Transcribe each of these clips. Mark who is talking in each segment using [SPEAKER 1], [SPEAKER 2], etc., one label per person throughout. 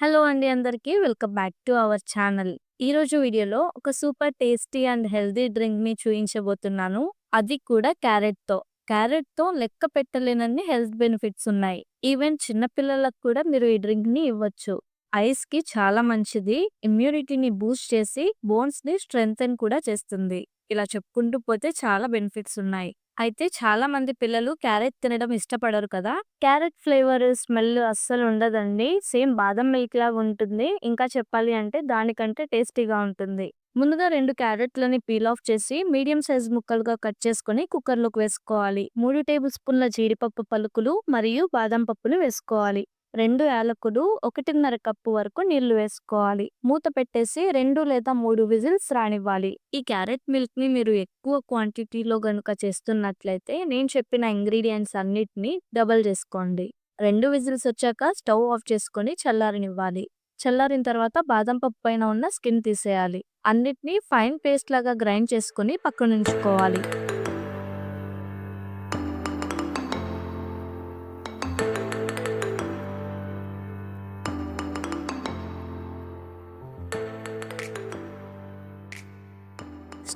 [SPEAKER 1] Hello అండి అందరికీ welcome back to our channel. ఈరోజు వీడియోలో ఒక సూపర్ టేస్టీ అండ్ హెల్తీ డ్రింక్‌ని చూపించబోతున్నాను అది కూడా క్యారెట్‌తో. క్యారెట్‌తో లెక్క పెట్టలేనన్ని హెల్త్ బెనిఫిట్స్ ఉన్నాయి. ఈవెన్ చిన్నపిల్లలకు కూడా మీరు ఈ డ్రింక్‌ని ఇవ్వచ్చు. ఐస్‌కి చాలా మంచిది. ఇమ్యూనిటీని బూస్ట్ చేసి బోన్స్‌ని స్ట్రెంగ్తన్ కూడా చేస్తుంది. ఇలా చెప్పుకుంటూ పోతే చాలా బెనిఫిట్స్ ఉన్నాయి. అయితే చాలా మంది పిల్లలు క్యారెట్ తినడం ఇష్టపడరు కదా! క్యారెట్ ఫ్లేవర్, స్మెల్ అస్సలు ఉండదండి. సేమ్ బాదం మిల్క్ లాగా ఉంటుంది. ఇంకా చెప్పాలి అంటే దానికంటే టేస్టీగా ఉంటుంది. ముందుగా రెండు క్యారెట్‌లని పీల్ ఆఫ్ చేసి మీడియం సైజ్ ముక్కలుగా కట్ చేసుకొని కుక్కర్‌లోకి వేసుకోవాలి. మూడు టేబుల్ స్పూన్ల జీడిపప్పు పలుకులు మరియు బాదం పప్పులు వేసుకోవాలి. రెండు యాలకులు, 1:30 కప్పు వరకు నీళ్ళు వేసుకోవాలి. మూత పెట్టేసి రెండు లేదా మూడు విజిల్స్ రానివ్వాలి. ఈ క్యారెట్ మిల్క్‌ని మీరు ఎక్కువ క్వాంటిటీలో గనుక చేస్తున్నట్లయితే నేను చెప్పిన ఇంగ్రీడియెంట్స్ అన్నిటిని డబుల్ చేసుకోండి. రెండు విజిల్స్ వచ్చాక స్టవ్ ఆఫ్ చేసుకొని చల్లారనివ్వాలి. చల్లారిన తర్వాత బాదం పప్పు పైన ఉన్న స్కిన్ తీసేయాలి. అన్నిటిని ఫైన్ పేస్ట్ లాగా గ్రైండ్ చేసుకుని పక్కనుంచుకోవాలి.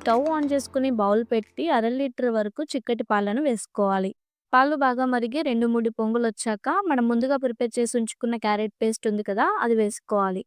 [SPEAKER 1] స్టవ్ ఆన్ చేసుకుని బౌల్ పెట్టి అర లీటర్ వరకు చిక్కటి పాలను వేసుకోవాలి. పాలు బాగా మరిగి 2, 3 పొంగులొచ్చాక మనం ముందుగా ప్రిపేర్ చేసి ఉంచుకున్న క్యారెట్ పేస్ట్ ఉంది కదా! అది వేసుకోవాలి.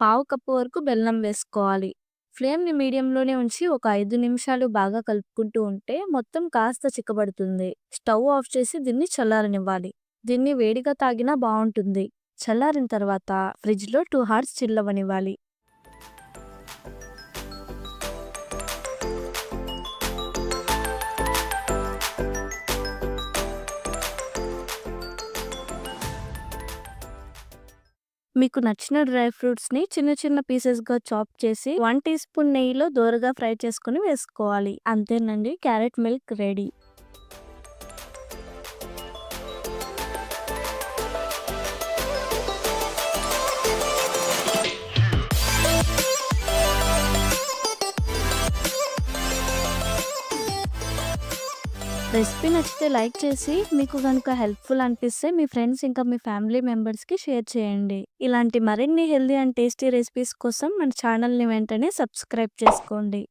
[SPEAKER 1] పావు కప్పు వరకు బెల్లం వేసుకోవాలి. ఫ్లేమ్‌ని మీడియంలోనే ఉంచి ఒక ఐదు నిమిషాలు బాగా కలుపుకుంటూ ఉంటే మొత్తం కాస్త చిక్కబడుతుంది. స్టవ్ ఆఫ్ చేసి దీన్ని చల్లారనివ్వాలి. దీన్ని వేడిగా తాగినా బాగుంటుంది చల్లారిన తర్వాత ఫ్రిడ్జ్‌లో టూ హార్స్ చిల్లవనివ్వాలి మీకు నచ్చిన డ్రై ఫ్రూట్స్‌ని చిన్న చిన్న పీసెస్‌గా చాప్ చేసి వన్ టీ స్పూన్ నెయ్యిలో దోరగా ఫ్రై చేసుకొని వేసుకోవాలి. అంతేనండి క్యారెట్ మిల్క్ రెడీ. రెసిపీ నచ్చితే లైక్ చేసి మీకు కనుక హెల్ప్‌ఫుల్ అనిపిస్తే మీ ఫ్రెండ్స్ ఇంకా మీ ఫ్యామిలీ మెంబర్స్‌కి షేర్ చేయండి. ఇలాంటి మరిన్ని హెల్దీ అండ్ టేస్టీ రెసిపీస్ కోసం మన ఛానల్‌ని వెంటనే సబ్స్క్రైబ్ చేసుకోండి.